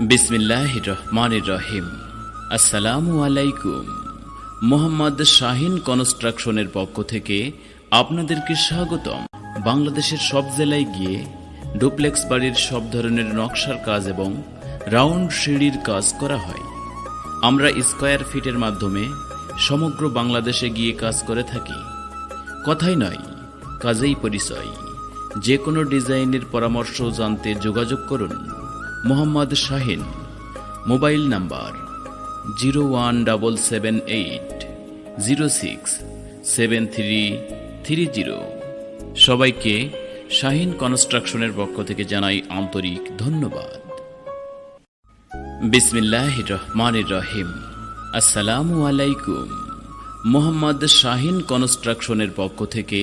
বিসমিল্লাহ রহমান রহিম। আসসালামু আলাইকুম। মোহাম্মদ শাহিন কনস্ট্রাকশনের পক্ষ থেকে আপনাদেরকে স্বাগতম। বাংলাদেশের সব জেলায় গিয়ে ডুপ্লেক্স বাড়ির সব ধরনের নকশার কাজ এবং রাউন্ড সিঁড়ির কাজ করা হয়। আমরা স্কয়ার ফিটের মাধ্যমে সমগ্র বাংলাদেশে গিয়ে কাজ করে থাকি। কথাই নয়, কাজেই পরিচয়। যে কোনো ডিজাইনের পরামর্শ জানতে যোগাযোগ করুন। Mohammad Shahin, mobile number zero one double seven eight zero six seven three three zero. সবাইকে শাহিন কনস্ট্রাকশনের পক্ষ থেকে জানাই আন্তরিক ধন্যবাদ। বিসমিল্লাহ রহমান রহিম। আসসালামু আলাইকুম। মোহাম্মদ শাহিন কনস্ট্রাকশনের পক্ষ থেকে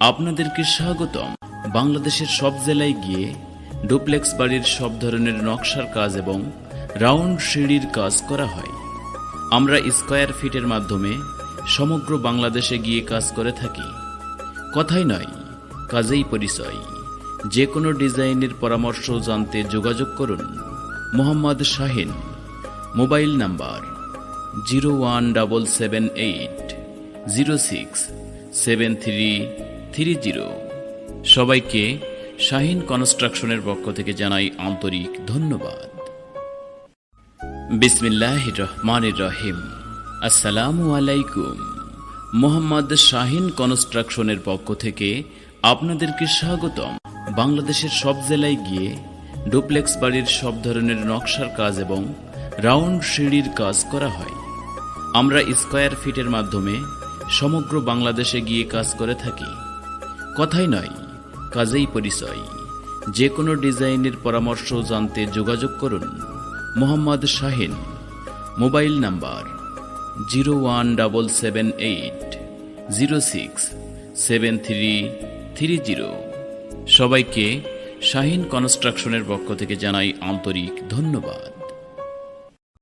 আপনাদেরকে স্বাগতম। বাংলাদেশের সব জেলায় গিয়ে ডুপ্লেক্স বাড়ির সব ধরনের নকশার কাজ এবং রাউন্ড সিঁড়ির কাজ করা হয়। আমরা স্কোয়ার ফিটের মাধ্যমে সমগ্র বাংলাদেশে গিয়ে কাজ করে থাকি। কথাই নয়, কাজেই পরিচয়। যে কোনো ডিজাইনের পরামর্শ জানতে যোগাযোগ করুন। Mohammad Shahin, mobile number zero one double seven eight zero six seven three three zero. সবাইকে শাহিন কনস্ট্রাকশনের পক্ষ থেকে জানাই আন্তরিক ধন্যবাদ। বিসমিল্লাহ রহমান রহিম। আসসালামু আলাইকুম। মোহাম্মদ শাহিন কনস্ট্রাকশনের পক্ষ থেকে আপনাদেরকে স্বাগতম। বাংলাদেশের সব জেলায় গিয়ে ডুপ্লেক্স বাড়ির সব ধরনের নকশার কাজ এবং রাউন্ড সিঁড়ির কাজ করা হয়। আমরা স্কয়ার ফিটের মাধ্যমে সমগ্র বাংলাদেশে গিয়ে কাজ করে থাকি। কথাই নয় কাজেই পরিচয়। যে কোনো ডিজাইনের পরামর্শ জানতে যোগাযোগ করুন Mohammad Shahin. Mobile number zero one double seven eight zero six seven three three zero. সবাইকে শাহিন কনস্ট্রাকশনের পক্ষ থেকে জানাই আন্তরিক ধন্যবাদ।